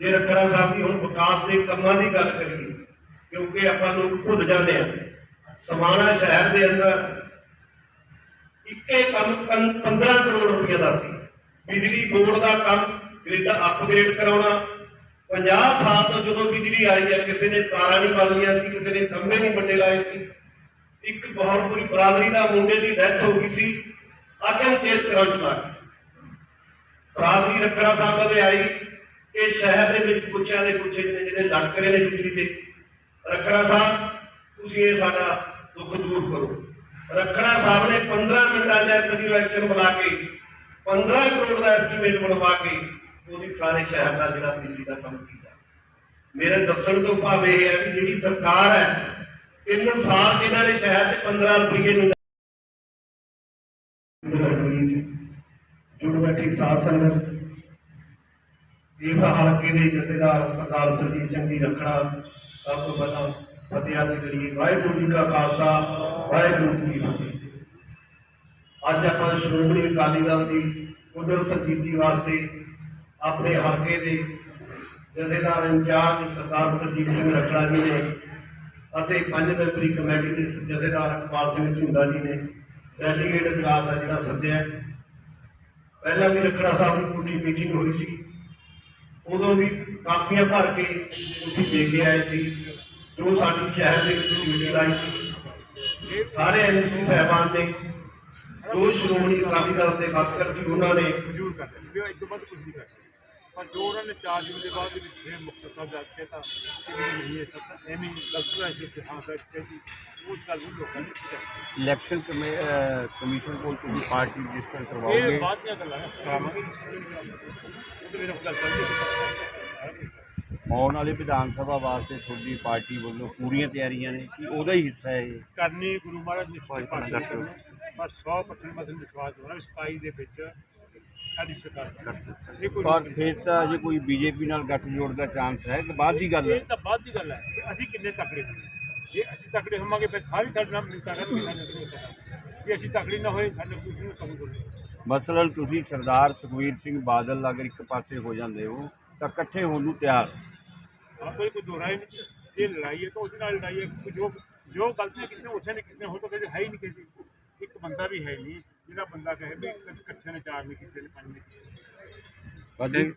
ਜੇ। ਰੱਖਣਾ ਸਾਹਿਬ ਦੀ ਹੁਣ ਵਿਕਾਸ ਦੇ ਕੰਮਾਂ ਦੀ ਗੱਲ ਕਰੀਏ, ਕਿਉਂਕਿ ਆਪਾਂ ਲੋਕ ਭੁੱਲ ਜਾਂਦੇ ਆ ਸਮਾਣਾ ਸ਼ਹਿਰ ਦੇ ਅੰਦਰ ਇੱਕੇ ਕੰਮ 15 ਕਰੋੜ ਰੁਪਏ ਦਾ ਸੀ। ਬਿਜਲੀ ਬੋਰਡ ਦਾ ਕੰਮ ਗ੍ਰਿਡ ਅਪਗ੍ਰੇਡ ਕਰਾਉਣਾ। 50 ਸਾਲ ਤੋਂ ਜਦੋਂ ਬਿਜਲੀ ਆਈ ਹੈ, ਕਿਸੇ ਨੇ ਤਾਰਾਂ ਨਹੀਂ ਬਦਲੀਆਂ ਸੀ, ਕਿਸੇ ਨੇ ਖੰਭੇ ਨਹੀਂ ਵੱਡੇ ਲਾਏ ਸੀ। ਇੱਕ ਬਹੁਤ ਬੁਰੀ ਬਰਾਦਰੀ ਦਾ ਮੁੰਡੇ ਦੀ ਡੈਥ ਹੋ ਗਈ ਸੀ। ਅਚਨ ਚੇਤ ਕਰੰਟ ਲੱਗ ਗਈ ਰੱਖਣਾ ਸਾਹਿਬ ਦੇ ਆਈ। ਕਿ ਸ਼ਹਿਰ ਦੇ ਵਿੱਚ ਪੁੱਛਿਆ ਦੇ ਪੁੱਛੇ ਨੇ ਜਿਹੜੇ ਲੱਗ ਰਹੇ ਨੇ ਬਿਜਲੀ ਦੇ ਰੱਖਣਾ ਸਾਹਿਬ, ਤੁਸੀਂ ਇਹ ਸਾਡਾ ਦੁੱਖ ਦੂਰ ਕਰੋ। ਰੱਖਣਾ ਸਾਹਿਬ ਨੇ 15 ਮਿੰਟਾਂ ਦਾ ਐਸਡੀਓ ਐਕਸ਼ਨ ਬੁਲਾ ਕੇ 15 ਕਰੋੜ ਦਾ ਐਸਟੀਮੇਟ ਬਣਵਾ ਕੇ ਉਹਦੀ ਸਾਰੇ ਸ਼ਹਿਰ ਦਾ ਜਿਹੜਾ ਬਿਜਲੀ ਦਾ ਕੰਮ ਕੀਤਾ। ਮੇਰੇ ਦੱਸਣ ਤੋਂ ਭਾਵ ਇਹ ਹੈ ਕਿ ਜਿਹੜੀ ਸਰਕਾਰ ਹੈ, ਤਿੰਨ ਸਾਲ ਇਹਨਾਂ ਨੇ ਸ਼ਹਿਰ 'ਚ 15 ਰੁਪਏ ਨਹੀਂ ਜੁੜ ਬੈਠੀ ਸਾਧ ਸੰਗਤ ਇਸ ਹਲਕੇ ਦੇ ਜਥੇਦਾਰ ਸਰਦਾਰ ਸਰਜੀਤ ਸਿੰਘ ਜੀ ਰੱਖਣਾ ਸਭ ਤੋਂ ਪਹਿਲਾਂ ਫਤਿਹਾਂ ਦੀ ਕਰੀਏ। ਵਾਹਿਗੁਰੂ ਜੀ ਕਾ ਖਾਲਸਾ, ਵਾਹਿਗੁਰੂ ਜੀ ਕੀ ਫਤਿਹ। ਅੱਜ ਆਪਾਂ ਸ਼੍ਰੋਮਣੀ ਅਕਾਲੀ ਦਲ ਦੀ ਉਧਰ ਸਰਜੀਤੀ ਵਾਸਤੇ ਆਪਣੇ ਹਲਕੇ ਦੇ ਜਥੇਦਾਰ ਇੰਚਾਰਜ ਸਰਦਾਰ ਸਰਜੀਤ ਸਿੰਘ ਰੱਖੜਾ ਜੀ ਨੇ ਅਤੇ ਪੰਜ ਮੈਂਬਰੀ ਕਮੇਟੀ ਦੇ ਜਥੇਦਾਰ ਇਕਬਾਲ ਸਿੰਘ ਝੁੰਦਾ ਜੀ ਨੇ ਡੈਲੀਗੇਟ ਇਜਲਾਸ ਦਾ ਜਿਹੜਾ ਸੱਦਿਆ। ਪਹਿਲਾਂ ਵੀ ਰੱਖੜਾ ਸਾਹਿਬ ਦੀ ਪੂਰੀ ਮੀਟਿੰਗ ਹੋਈ ਸੀ। ਉਦੋਂ ਵੀ ਕਾਪੀਆਂ ਭਰ ਕੇ ਤੁਸੀਂ ਦੇ ਕੇ ਆਏ ਸੀ। ਜੋ ਸਾਡੀ ਸ਼ਹਿਰ ਦੇ ਵਿੱਚ ਮੀਟਿੰਗ ਆਈ ਸੀ। ਸਾਰੇ ਐਮਸੀ ਸਾਹਿਬਾਨ ਦੇ ਜੋ ਸ਼੍ਰੋਮਣੀ ਅਕਾਲੀ ਦਲ ਦੇ ਖਾਸਕਰ ਸੀ, ਉਹਨਾਂ ਨੇ ਮਨਜ਼ੂਰ ਕਰ ਦਿੱਤੀ। ਵੀ ਉਹ ਇਸ ਤੋਂ ਬਾਅਦ ਕੁਝ ਨਹੀਂ ਕਰ ਪਰ ਜੋ ਉਹਨਾਂ ਨੇ ਚਾਰ ਦਿਨ ਦੇ ਬਾਅਦ ਵਿੱਚ ਫਿਰ ਮੁਕਤ ਸਾਹਿਬ ਜਾ ਕੇ ਤਾਂ ਕਿ ਨਹੀਂ ਇਹ ਸਭ ਐਵੇਂ ਲੱਗਦਾ ਹੈ ਕਿ ਹਾਂ ਬੈਠ ਕੇ ਜੀ ਉਹ ਗੱਲ ਨੂੰ ਲੋਕਾਂ ਨੇ ਇਲੈਕਸ਼ਨ ਕਮਿਸ਼ਨ ਕੋਲ ਤੁਸੀਂ ਪਾਰਟੀ ਰਜਿਸਟਰ ਇਹ ਕਰਵਾਓਗੇ? ਬਾਅਦ ਦੀਆਂ ਗੱਲਾਂ ਕਰਾਵਾਂਗੇ ਉਹ ਤੇ ਮੇਰੇ ਕੋਲ ਗੱਲ ਚੱਲਦੀ ਆਉਣ ਵਾਲੇ ਵਿਧਾਨ ਸਭਾ ਵਾਸਤੇ ਤੁਹਾਡੀ ਪਾਰਟੀ ਵੱਲੋਂ ਪੂਰੀਆਂ ਤਿਆਰੀਆਂ ਨੇ ਕਿ ਉਹਦਾ ਹੀ ਹਿੱਸਾ ਹੈ ਇਹ? ਕਰਨੀ ਗੁਰੂ ਮਹਾਰਾਜ ਨੇ ਸਿਫਾਰਿਸ਼ ਪਾਣੀ ਪਰ 100% ਮਤਲਬ ਵਿਸ਼ਵਾਸ ਹੋਣਾ ਵੀ 27 ਦੇ ਵਿੱਚ ਸਾਡੀ ਸਰਕਾਰ ਕਰ ਇਹ ਕੋਈ ਪਰ ਫਿਰ ਤਾਂ ਜੇ ਕੋਈ ਬੀਜੇਪੀ ਨਾਲ ਗੱਠਜੋੜ ਦਾ ਚਾਂਸ ਹੈ ਕਿ ਬਾਅਦ ਦੀ ਗੱਲ ਹੈ। ਇਹ ਤਾਂ ਬਾਅਦ ਦੀ ਗੱਲ ਹੈ ਕਿ ਅਸੀਂ ਕਿੰਨੇ ਤਕੜੇ ਹਾਂ ਜੇ ਅਸੀਂ ਤਕੜੇ ਹੋਵਾਂਗੇ ਫਿਰ ਸਾਰੀ ਸਾਡੇ ਨਾਲ ਮਿਲਤਾ ਕਰਨਗੇ ਜੇ ਅਸੀਂ ਤਕੜੇ ਨਾ ਹੋਏ ਸਾਡੇ ਕੁਝ ਨਹੀਂ ਕਰਨਾ ਮਸਲਨ ਤੁਸੀਂ ਸਰਦਾਰ ਸੁਖਵੀਰ ਸਿੰਘ ਬਾਦਲ ਅਗਰ ਇੱਕ ਪਾਸੇ ਹੋ ਜਾਂਦੇ ਹੋ ਤਾਂ ਇਕੱਠੇ ਹੋਣ ਨੂੰ ਤਿਆਰ ਆਪ ਕੋਈ ਕੋਈ ਦੋਰਾ ਹੀ ਨਹੀਂ ਇਹ ਲੜਾਈ ਹੈ ਤਾਂ ਉਹਦੇ ਨਾਲ ਲੜਾਈ ਹੈ। ਜੋ ਜੋ ਗਲਤੀਆਂ ਕਿਤਨੇ ਉਸੇ ਨੇ ਕਿਤਨੇ ਹੋ ਤਾਂ ਕਦੇ ਹੈ ਹੀ ਨਹੀਂ ਕਿਸੇ ਇੱਕ ਬੰਦਾ ਵੀ ਹੈ ਨਹੀਂ। ਜਿਹੜਾ ਬੰਦਾ ਕਹੇ ਵੀ ਇਕੱਠੇ ਨੇ ਚਾਰ ਨਹੀਂ ਕੀਤੇ ਨੇ ਪੰਜ ਨਹੀਂ ਕੀਤੇ। ਬਸ ਜੀ।